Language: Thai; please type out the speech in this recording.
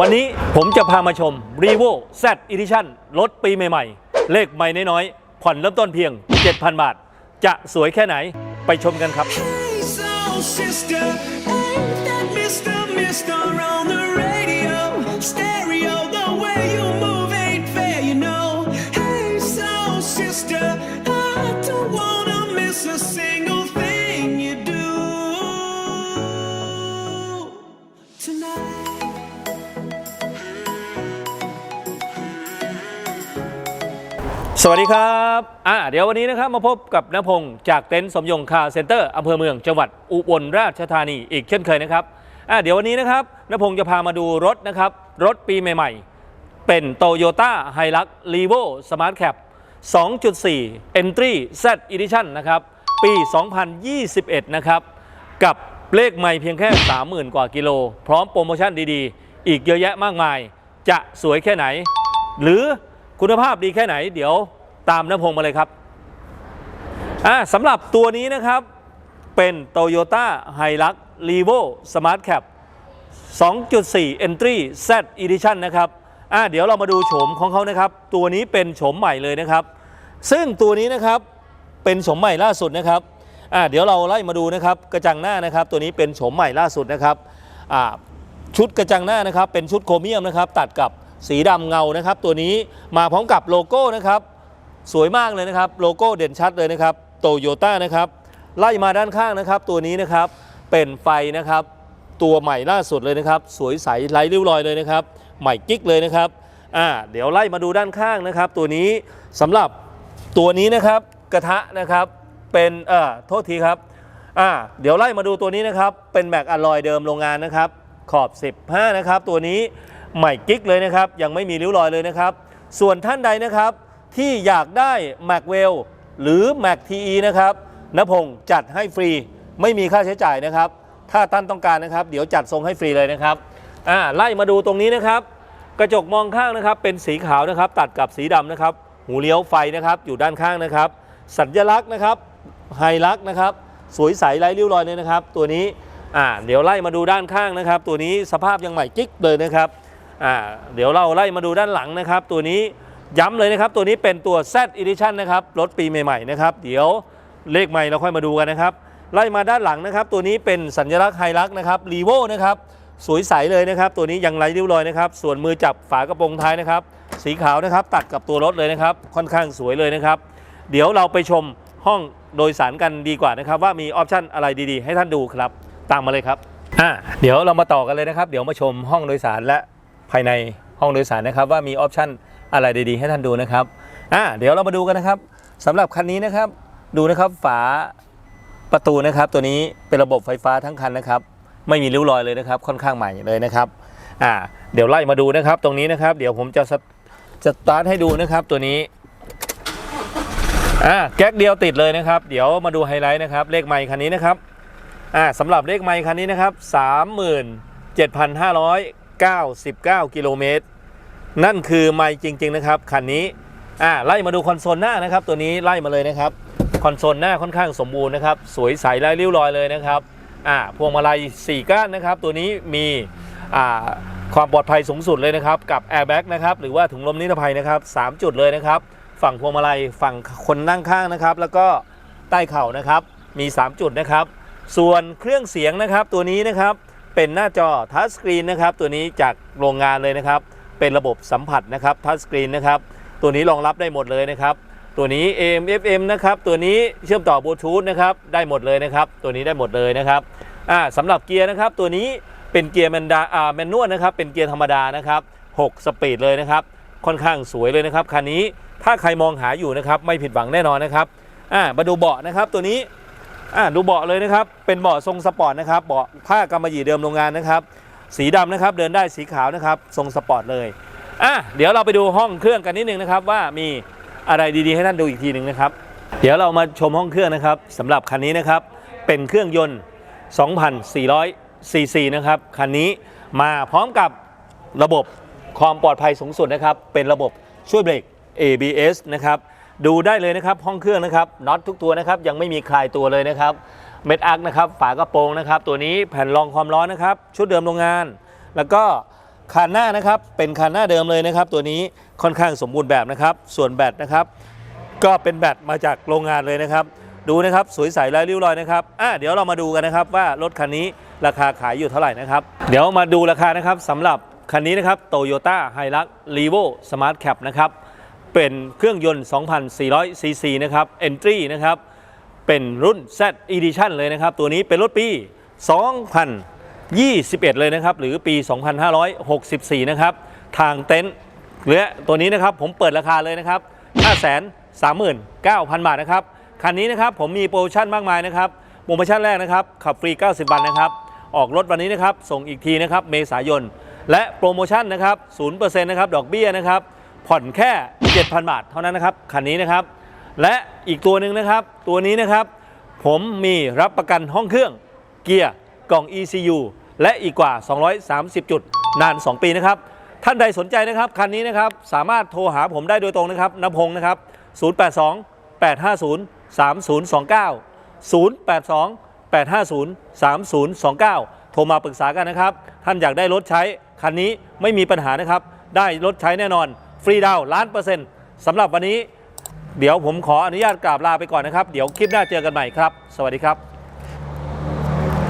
วันนี้ผมจะพามาชม r e v o Z Edition รถปีใหม่ๆ เลขไม่น้อยๆ ผ่อนเริ่มต้นเพียง 7,000 บาท จะสวยแค่ไหนไปชมกันครับ สวัสดีครับอ่าเดี๋ยววันนี้นะครับมาพบกับนพงศ์จากเต็นท์สมยงคาเซ็นเตอร์อำเภอเมืองจังหวัดอุบลราชธานีอีกเช่นเคยนะครับอ่าเดี๋ยววันนี้นะครับนพงศ์จะพามาดูรถนะครับ รถปีใหม่ๆ เป็น Toyota h i l u x r e v o Smart Cap 2.4 Entry Z Edition นะครับ ปี 2021 นะครับ กับเลขไม่เพียงแค่ 30,000 กว่ากิโล พร้อมโปรโมชั่นดีๆ อีกเยอะแยะมากมาย จะสวยแค่ไหน หรือ คุณภาพดีแค่ไหน เดี๋ยวตามน้ำพงมาเลยครับอ่าสำหรับตัวนี้นะครับเป็น Toyota Hilux Revo Smart Cap 2.4 Entry Z Edition นะครับอ่าเดี๋ยวเรามาดูโฉมของเขานะครับ ตัวนี้เป็นโฉมใหม่เลยนะครับ ซึ่งตัวนี้นะครับเป็นโฉมใหม่ล่าสุดนะครับอ่าเดี๋ยวเราไล่มาดูนะครับกระจังหน้านะครับ ตัวนี้เป็นโฉมใหม่ล่าสุดนะครับอ่าชุดกระจังหน้านะครับเป็นชุดโครเมียมนะครับ ตัดกับ สีดำเงานะครับ ตัวนี้มาพร้อมกับโลโก้นะครับ สวยมากเลยนะครับ โลโก้เด่นชัดเลยนะครับโตโยต้านะครับ ไล่มาด้านข้างนะครับ ตัวนี้นะครับเป็นไฟนะครับ ตัวใหม่ล่าสุดเลยนะครับ สวยใสไร้ริ้วรอยเลยนะครับ ใหม่กิ๊กเลยนะครับอ่าเดี๋ยวไล่มาดูด้านข้างนะครับ ตัวนี้สำหรับตัวนี้นะครับกระทะนะครับเป็นเอ่อโทษทีครับอ่าเดี๋ยวไล่มาดูตัวนี้นะครับ เป็นแม็กอะลอยเดิมโรงงานนะครับ ขอบ 15 นะครับ ตัวนี้ ใหม่กิ๊กเลยนะครับ ยังไม่มีริ้วรอยเลยนะครับ ส่วนท่านใดนะครับ ที่อยากได้แม็กเวลหรือแม็กทีนะครับนพงศ์จัดให้ฟรีไม่มีค่าใช้จ่ายนะครับ ถ้าท่านต้องการนะครับ เดี๋ยวจัดทรงให้ฟรีเลยนะครับอ่าไล่มาดูตรงนี้นะครับ กระจกมองข้างนะครับ เป็นสีขาวนะครับ ตัดกับสีดำนะครับ หูเลี้ยวไฟนะครับ อยู่ด้านข้างนะครับ สัญลักษณ์นะครับไฮลักษณ์นะครับ สวยใสไร้ริ้วรอยเลยนะครับ ตัวนี้อ่าเดี๋ยวไล่มาดูด้านข้างนะครับ ตัวนี้สภาพยังใหม่กิ๊กเลยนะครับ อ่าเดี๋ยวเราไล่มาดูด้านหลังนะครับ ตัวนี้ย้ำเลยนะครับ ตัวนี้เป็นตัว Z Edition นะครับรถปีใหม่ๆนะครับ เดี๋ยวเลขใหม่เราค่อยมาดูกันนะครับ ไล่มาด้านหลังนะครับ ตัวนี้เป็นสัญลักษณ์ไฮลักษ์นะครับรีโวนะครับสวยใสเลยนะครับ ตัวนี้ยังไร้ริ้วรอยนะครับ ส่วนมือจับฝากระโปรงท้ายนะครับ สีขาวนะครับ ตัดกับตัวรถเลยนะครับ ค่อนข้างสวยเลยนะครับ เดี๋ยวเราไปชมห้องโดยสารกันดีกว่านะครับ ว่ามีออปชั่นอะไรดีๆ ให้ท่านดูครับ ตามมาเลยครับอ่าเดี๋ยวเรามาต่อกันเลยนะครับ เดี๋ยวมาชมห้องโดยสารและ ภายในห้องโดยสารนะครับ ว่ามีออปชั่นอะไรดีๆ ให้ท่านดูนะครับอ่าเดี๋ยวเรามาดูกันนะครับสำหรับคันนี้นะครับ ดูนะครับฝาประตูนะครับ ตัวนี้เป็นระบบไฟฟ้าทั้งคันนะครับ ไม่มีริ้วรอยเลยนะครับ ค่อนข้างใหม่เลยนะครับอ่าเดี๋ยวไล่มาดูนะครับ ตรงนี้นะครับ เดี๋ยวผมจะสตจะสตาร์ทให้ดูนะครับตัวนี้อ่าแก๊กเดียวติดเลยนะครับ เดี๋ยวมาดูไฮไลท์นะครับเลขไมค์คันนี้นะครับอ่าสำหรับเลขไมค์คันนี้นะครับ 99 กิโลเมตร นั่นคือไมค์จริง ๆ นะครับ คันนี้อ่าไล่มาดูคอนโซลหน้านะครับ ตัวนี้ไล่มาเลยนะครับ คอนโซลหน้าค่อนข้างสมบูรณ์นะครับ สวยใสไร้ริ้วรอยเลยนะครับอ่าพวงมาลัย 4 ก้านนะครับ ตัวนี้มีอ่าความปลอดภัยสูงสุดเลยนะครับ กับแอร์แบ็กนะครับ หรือว่าถุงลมนิรภัยนะครับ 3 จุดเลยนะครับ ฝั่งพวงมาลัยฝั่งคนนั่งข้างนะครับ แล้วก็ใต้เข่านะครับ มี 3 จุดนะครับ ส่วนเครื่องเสียงนะครับ ตัวนี้นะครับ เป็นหน้าจอทัชสกรีนนะครับตัวนี้จากโรงงานเลยนะครับ เป็นระบบสัมผัสนะครับทัชสกรีนนะครับตัวนี้รองรับได้หมดเลยนะครับตัวนี้ AM FM นะครับตัวนี้เชื่อมต่อบลูทูธนะครับได้หมดเลยนะครับตัวนี้ได้หมดเลยนะครับอ่าสำหรับเกียร์นะครับตัวนี้เป็นเกียร์แมนดาอ่าแมนนวลนะครับเป็นเกียร์ธรรมดานะครับ6สปีดเลยนะครับค่อนข้างสวยเลยนะครับคันนี้ถ้าใครมองหาอยู่นะครับไม่ผิดหวังแน่นอนนะครับอ่ามาดูเบาะนะครับตัวนี้ อ่าดูเบาะเลยนะครับ เป็นเบาะทรงสปอร์ตนะครับ เบาะผ้ากำมะหยี่เดิมโรงงานนะครับ สีดำนะครับ เดินได้สีขาวนะครับ ทรงสปอร์ตเลย อะ เดี๋ยวเราไปดูห้องเครื่องกันนิดนึงนะครับ ว่ามีอะไรดีๆให้ท่านดูอีกทีหนึ่งนะครับ เดี๋ยวเรามาชมห้องเครื่องนะครับสำหรับคันนี้นะครับ เป็นเครื่องยนต์ 2,400 ซีซีนะครับ คันนี้มาพร้อมกับระบบความปลอดภัยสูงสุดนะครับ เป็นระบบช่วยเบรก ABS นะครับ ดูได้เลยนะครับห้องเครื่องนะครับน็อตทุกตัวนะครับยังไม่มีคลายตัวเลยนะครับเม็ดอักนะครับฝากระโปรงนะครับ ตัวนี้แผ่นรองความร้อนนะครับ ชุดเดิมโรงงาน แล้วก็คันหน้านะครับเป็นคันหน้าเดิมเลยนะครับ ตัวนี้ค่อนข้างสมบูรณ์แบบนะครับ ส่วนแบตนะครับ ก็เป็นแบตมาจากโรงงานเลยนะครับ ดูนะครับสวยใสไร้ริ้วรอยนะครับอะเดี๋ยวเรามาดูกันนะครับว่ารถคันนี้ราคาขายอยู่เท่าไหร่นะครับ เดี๋ยวมาดูราคานะครับสำหรับคันนี้นะครับ Toyota Hilux Revo Smart Cap นะครับ เป็นเครื่องยนต์ 2,400 ซีซีนะครับ Entry นะครับ เป็นรุ่น Z Edition เลยนะครับ ตัวนี้เป็นรถปี 2021 เลยนะครับ หรือปี 2564 นะครับ ทางเต็นท์และตัวนี้นะครับผมเปิดราคาเลยนะครับ 539,000 บาทนะครับ คันนี้นะครับผมมีโปรโมชั่นมากมายนะครับ โปรโมชั่นแรกนะครับ ขับฟรี 90 วันนะครับ ออกรถวันนี้นะครับ ส่งอีกทีนะครับ เมษายน และโปรโมชั่นนะครับ 0%นะครับ ดอกเบี้ยนะครับ ผ่อนแค่ 7,000 บาท เท่านั้นนะครับคันนี้นะครับ และอีกตัวหนึ่งนะครับ ตัวนี้นะครับ ผมมีรับประกันห้องเครื่อง เกียร์กล่อง ECU และอีกกว่า 230 จุดนาน 2 ปีนะครับ ท่านใดสนใจนะครับคันนี้นะครับสามารถโทรหาผมได้โดยตรงนะครับนพงศ์นะครับ 082 850 3029 082 850 3029 โทรมาปรึกษากันนะครับ ท่านอยากได้รถใช้ คันนี้ไม่มีปัญหานะครับ ได้รถใช้แน่นอน ฟรีดาวล้านเปอร์เซ็นต์สำหรับวันนี้ เดี๋ยวผมขออนุญาตกราบลาไปก่อนนะครับ เดี๋ยวคลิปหน้าเจอกันใหม่ครับ สวัสดีครับ